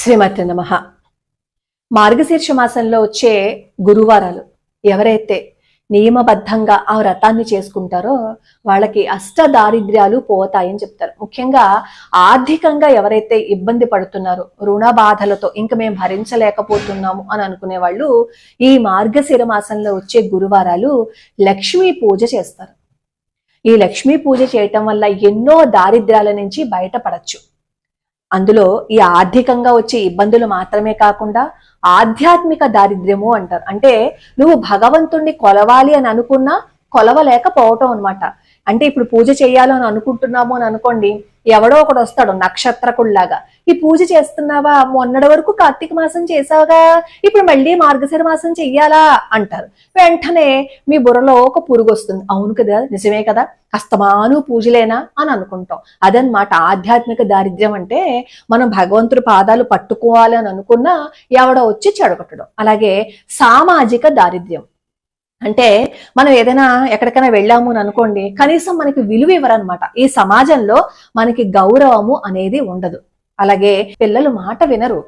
శ్రీమతి నమ. మార్గశీర్ష మాసంలో వచ్చే గురువారాలు ఎవరైతే నియమబద్ధంగా ఆ వ్రతాన్ని చేసుకుంటారో వాళ్ళకి అష్ట దారిద్ర్యాలు పోతాయని చెప్తారు. ముఖ్యంగా ఆర్థికంగా ఎవరైతే ఇబ్బంది పడుతున్నారో రుణ బాధలతో ఇంకా మేము భరించలేకపోతున్నాము అని అనుకునే వాళ్ళు ఈ మార్గశిర మాసంలో వచ్చే గురువారాలు లక్ష్మీ పూజ చేస్తారు. ఈ లక్ష్మీ పూజ చేయటం వల్ల ఎన్నో దారిద్ర్యాల నుంచి బయటపడచ్చు. అందులో ఈ ఆర్థికంగా వచ్చే ఇబ్బందులు మాత్రమే కాకుండా ఆధ్యాత్మిక దారిద్ర్యము అంటారు. అంటే నువ్వు భగవంతుణ్ణి కొలవాలి అని అనుకున్నా కొలవలేకపోవటం అన్నమాట. అంటే ఇప్పుడు పూజ చేయాలని అనుకుంటున్నాము అని అనుకోండి ఎవడో ఒకడు వస్తాడు నక్షత్రకుల్లాగా. ఈ పూజ చేస్తున్నావా మొన్నటి వరకు కార్తీక మాసం చేసావుగా ఇప్పుడు మళ్ళీ మార్గశిర మాసం చెయ్యాలా? అంటారు. వెంటనే మీ బుర్రలో ఒక పురుగు వస్తుంది. అవును కదా నిజమే కదా అస్తమాను పూజలేనా? అని అనుకుంటాం. అదనమాట ఆధ్యాత్మిక దారిద్ర్యం అంటే మనం భగవంతుడి పాదాలు పట్టుకోవాలి అని అనుకున్నా ఎవడో వచ్చి చెడగొట్టడం. అలాగే సామాజిక దారిద్ర్యం. అంటే మనం ఏదైనా ఎక్కడికైనా వెళ్ళాము అని అనుకోండి కనీసం మనకి విలువ ఇవ్వరనమాట ఈ సమాజంలో మనకి గౌరవము అనేది ఉండదు. అలాగే పిల్లలు మాట వినరు.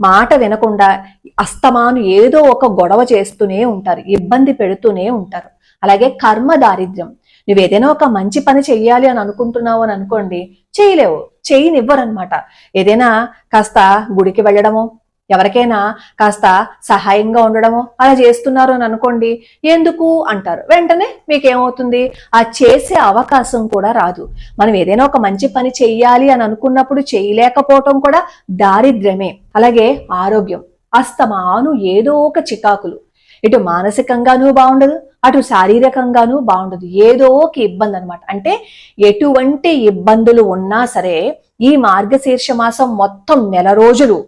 మాట వినకుండా అస్తమాను ఏదో ఒక గొడవ చేస్తూనే ఉంటారు ఇబ్బంది పెడుతూనే ఉంటారు. అలాగే కర్మ దారిద్ర్యం. నువ్వు ఏదైనా ఒక మంచి పని చెయ్యాలి అని అనుకుంటున్నావు అని అనుకోండి చేయలేవు చేయనివ్వరనమాట ఏదైనా కాస్త గుడికి వెళ్ళడమో ఎవరికైనా కాస్త సహాయంగా ఉండడమో అలా చేస్తున్నారు అని అనుకోండి ఎందుకు అంటారు. వెంటనే మీకేమవుతుంది? ఆ చేసే అవకాశం కూడా రాదు. మనం ఏదైనా ఒక మంచి పని చెయ్యాలి అని అనుకున్నప్పుడు చేయలేకపోవటం కూడా దారిద్ర్యమే. అలాగే ఆరోగ్యం అస్తమాను ఏదో ఒక చికాకులు. ఇటు మానసికంగానూ బాగుండదు అటు శారీరకంగానూ బాగుండదు ఏదో ఒక ఇబ్బంది అనమాట అంటే ఎటువంటి ఇబ్బందులు ఉన్నా సరే ఈ మార్గశీర్ష మాసం మొత్తం నెల రోజులు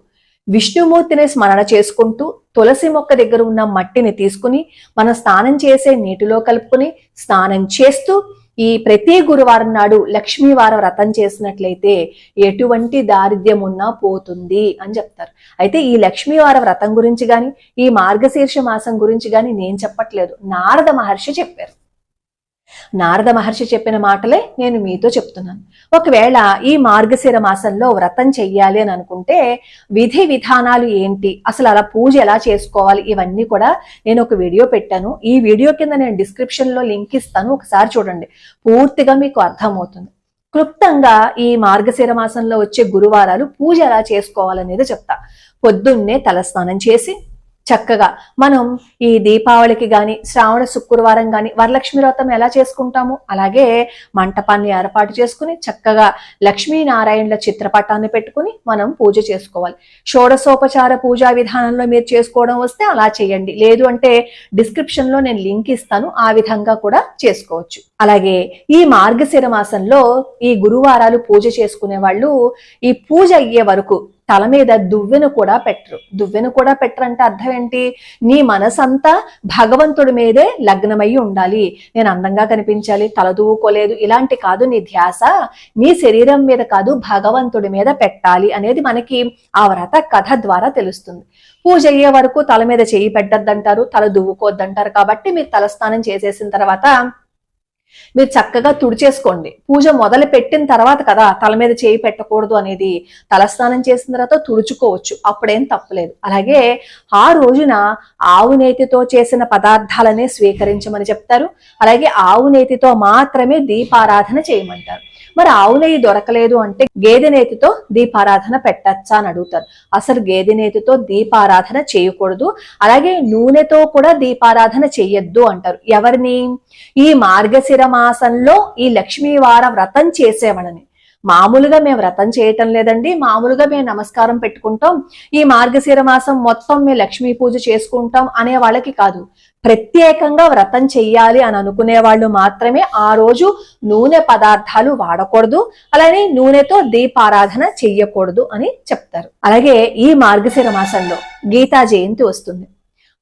విష్ణుమూర్తిని స్మరణ చేసుకుంటూ తులసి మొక్క దగ్గర ఉన్న మట్టిని తీసుకుని మనం స్నానం చేసే నీటిలో కలుపుకుని స్నానం చేస్తూ ఈ ప్రతి గురువారం నాడు లక్ష్మీవారం వ్రతం చేసినట్లయితే ఎటువంటి దారిద్ర్యం ఉన్నా పోతుంది అని చెప్తారు. అయితే ఈ లక్ష్మీవార వ్రతం గురించి గాని ఈ మార్గశీర్ష మాసం గురించి గాని నేను చెప్పట్లేదు. నారద మహర్షి చెప్పారు. నారద మహర్షి చెప్పిన మాటలే నేను మీతో చెప్తున్నాను. ఒకవేళ ఈ మార్గశిర మాసంలో వ్రతం చెయ్యాలి అని అనుకుంటే విధి విధానాలు ఏంటి? అసలు అలా పూజ ఎలా చేసుకోవాలి? ఇవన్నీ కూడా నేను ఒక వీడియో పెట్టాను. ఈ వీడియో కింద నేను డిస్క్రిప్షన్లో లింక్ ఇస్తాను. ఒకసారి చూడండి. పూర్తిగా మీకు అర్థమవుతుంది. క్లుప్తంగా ఈ మార్గశిర మాసంలో వచ్చే గురువారాలు పూజ ఎలా చేసుకోవాలనేది చెప్తా. పొద్దున్నే తలస్నానం చేసి చక్కగా. మనం ఈ దీపావళికి గాని శ్రావణ శుక్రవారం గాని వరలక్ష్మి వ్రతం ఎలా చేసుకుంటాము? అలాగే మంటపాన్ని ఏర్పాటు చేసుకుని చక్కగా లక్ష్మీనారాయణుల చిత్రపటాన్ని పెట్టుకుని మనం పూజ చేసుకోవాలి. షోడశోపచార పూజా విధానంలో మీరు చేసుకోవడం వస్తే అలా చేయండి. లేదు అంటే డిస్క్రిప్షన్లో నేను లింక్ ఇస్తాను. ఆ విధంగా కూడా చేసుకోవచ్చు. అలాగే ఈ మార్గశిర మాసంలో ఈ గురువారాలు పూజ చేసుకునే వాళ్ళు ఈ పూజ అయ్యే వరకు తల మీద దువ్వెను కూడా పెట్టరు. దువ్వెను కూడా పెట్టరంటే అర్థం ఏంటి? నీ మనసంతా భగవంతుడి మీదే లగ్నమై ఉండాలి. నేను అందంగా కనిపించాలి తల దువ్వుకోలేదు ఇలాంటి కాదు నీ ధ్యాస. నీ శరీరం మీద కాదు భగవంతుడి మీద పెట్టాలి అనేది మనకి ఆ వ్రత కథ ద్వారా తెలుస్తుంది. పూజ అయ్యే వరకు తల మీద చేయి పెట్టద్దంటారు తల దువ్వుకోద్దంటారు కాబట్టి మీరు తలస్నానం చేసేసిన తర్వాత మీరు చక్కగా తుడిచేసుకోండి. పూజ మొదలు పెట్టిన తర్వాత కదా తల మీద చేయి పెట్టకూడదు అనేది తలస్నానం చేసిన తర్వాత తుడుచుకోవచ్చు. అప్పుడేం తప్పలేదు. అలాగే ఆ రోజున ఆవు నేతితో చేసిన పదార్థాలనే స్వీకరించమని చెప్తారు. అలాగే ఆవు నేతితో మాత్రమే దీపారాధన చేయమంటారు. మరి ఆవు నెయ్యి దొరకలేదు అంటే గేదె నేతితో దీపారాధన పెట్టచ్చా అని అడుగుతారు. అసలు గేదె నేతితో దీపారాధన చేయకూడదు. అలాగే నూనెతో కూడా దీపారాధన చెయ్యొద్దు అంటారు. ఎవరిని? ఈ మార్గశిర మాసంలో ఈ లక్ష్మీవార వ్రతం చేసేవాళ్ళని. మామూలుగా మేము వ్రతం చేయటం లేదండి. మామూలుగా మేము నమస్కారం పెట్టుకుంటాం. ఈ మార్గశిర మాసం మొత్తం మేము లక్ష్మీ పూజ చేసుకుంటాం అనే వాళ్ళకి కాదు. ప్రత్యేకంగా వ్రతం చెయ్యాలి అని అనుకునే వాళ్ళు మాత్రమే ఆ రోజు నూనె పదార్థాలు వాడకూడదు. అలానే నూనెతో దీపారాధన చెయ్యకూడదు అని చెప్తారు. అలాగే ఈ మార్గశిర మాసంలో గీతా జయంతి వస్తుంది.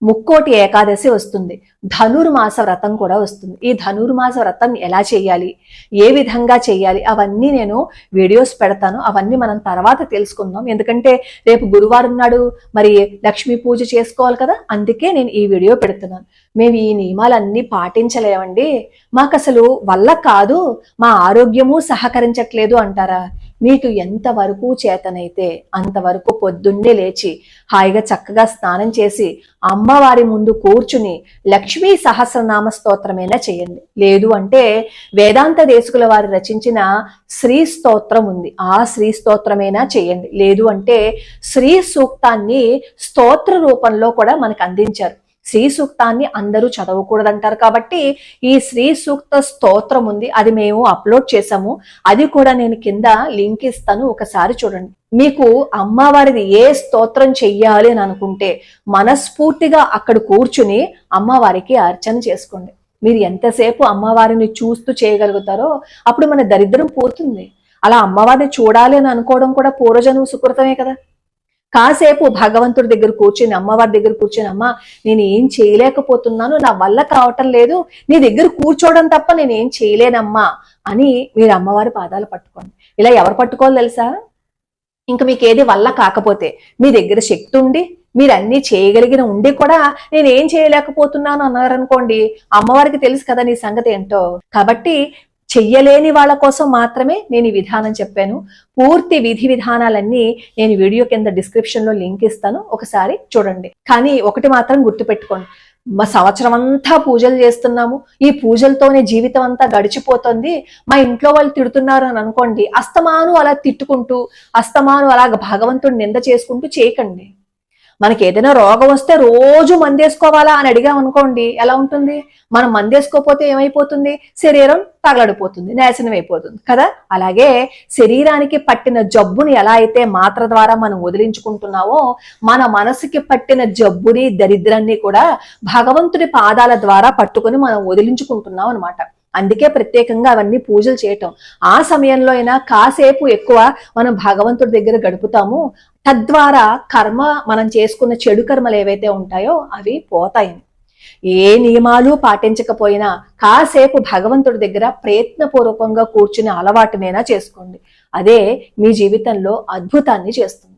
ముక్కోటి ఏకాదశి వస్తుంది. ధనుర్మాస వ్రతం కూడా వస్తుంది. ఈ ధనుర్మాస వ్రతం ఎలా చేయాలి? ఏ విధంగా చేయాలి? అవన్నీ నేను వీడియోస్ పెడతాను. అవన్నీ మనం తర్వాత తెలుసుకుందాం. ఎందుకంటే రేపు గురువారం నాడు మరి లక్ష్మీ పూజ చేసుకోవాలి కదా? అందుకే నేను ఈ వీడియో పెడుతున్నాను. మేము ఈ నియమాలన్నీ పాటించలేమండి. మాకు అసలు వల్ల కాదు. మా ఆరోగ్యము సహకరించట్లేదు అంటారా? మీకు ఎంతవరకు చేతనైతే అంతవరకు పొద్దున్నే లేచి హాయిగా చక్కగా స్నానం చేసి అమ్మవారి ముందు కూర్చుని లక్ష్మీ సహస్రనామ స్తోత్రమైనా చేయండి. లేదు అంటే వేదాంత దేశకుల వారు రచించిన శ్రీ స్తోత్రం ఉంది. ఆ శ్రీ స్తోత్రమైనా చేయండి. లేదు అంటే శ్రీ సూక్తాన్ని స్తోత్ర రూపంలో కూడా మనకు అందించారు. శ్రీ సూక్తాన్ని అందరూ చదవకూడదంటారు కాబట్టి ఈ శ్రీ సూక్త స్తోత్రం ఉంది అది మేము అప్లోడ్ చేసాము అది కూడా నేను కింద లింక్ ఇస్తాను ఒకసారి చూడండి. మీకు అమ్మవారిది ఏ స్తోత్రం చెయ్యాలి అని అనుకుంటే మనస్ఫూర్తిగా అక్కడ కూర్చుని అమ్మవారికి అర్చన చేసుకోండి. మీరు ఎంతసేపు అమ్మవారిని చూస్తూ చేయగలుగుతారో అప్పుడు మన దరిద్రం పోతుంది అలా అమ్మవారిని చూడాలి అని అనుకోవడం కూడా పూర్వజను సుకృతమే కదా. కాసేపు భగవంతుడి దగ్గర కూర్చుని అమ్మవారి దగ్గర కూర్చుని అమ్మ నేను ఏం చేయలేకపోతున్నాను నా వల్ల కావటం లేదు నీ దగ్గర కూర్చోవడం తప్ప నేను ఏం చేయలేనమ్మా అని మీరు అమ్మవారి పాదాలు పట్టుకోండి. ఇలా ఎవరు పట్టుకోవాలి తెలుసా? ఇంకా మీకు ఏది వల్ల కాకపోతే మీ దగ్గర శక్తి ఉండి మీరు అన్ని చేయగలిగిన ఉండి కూడా నేను ఏం చేయలేకపోతున్నాను అన్నారనుకోండి అమ్మవారికి తెలుసు కదా నీ సంగతి ఏంటో. కాబట్టి చెయ్యలేని వాళ్ళ కోసం మాత్రమే నేను ఈ విధానం చెప్పాను. పూర్తి విధి విధానాలన్నీ నేను వీడియో కింద డిస్క్రిప్షన్లో లింక్ ఇస్తాను. ఒకసారి చూడండి. కానీ ఒకటి మాత్రం గుర్తుపెట్టుకోండి. మా సంవత్సరం అంతా పూజలు చేస్తున్నాము. ఈ పూజలతోనే జీవితం అంతా గడిచిపోతుంది. మా ఇంట్లో వాళ్ళు తిడుతున్నారు అని అనుకోండి అస్తమాను అలా తిట్టుకుంటూ అస్తమాను అలాగ భగవంతుడిని నింద చేసుకుంటూ చేయకండి. మనకి ఏదైనా రోగం వస్తే రోజు మందేసుకోవాలా అని అడిగాం అనుకోండి ఎలా ఉంటుంది? మనం మందేసుకోపోతే ఏమైపోతుంది? శరీరం తగలడిపోతుంది నాశనం అయిపోతుంది కదా? అలాగే శరీరానికి పట్టిన జబ్బుని ఎలా అయితే మాత్ర ద్వారా మనం వదిలించుకుంటున్నామో మన మనసుకి పట్టిన జబ్బుని దరిద్రాన్ని కూడా భగవంతుడి పాదాల ద్వారా పట్టుకొని మనం వదిలించుకుంటున్నాం అనమాట అందుకే ప్రత్యేకంగా అవన్నీ పూజలు చేయటం. ఆ సమయంలో అయినా కాసేపు ఎక్కువ మనం భగవంతుడి దగ్గర గడుపుతాము. తద్వారా కర్మ మనం చేసుకున్న చెడు కర్మలు ఏవైతే ఉంటాయో అవి పోతాయి. ఏ నియమాలు పాటించకపోయినా కాసేపు భగవంతుడి దగ్గర ప్రయత్నపూర్వకంగా కూర్చునే అలవాటునైనా చేసుకోండి. అదే మీ జీవితంలో అద్భుతాన్ని చేస్తుంది.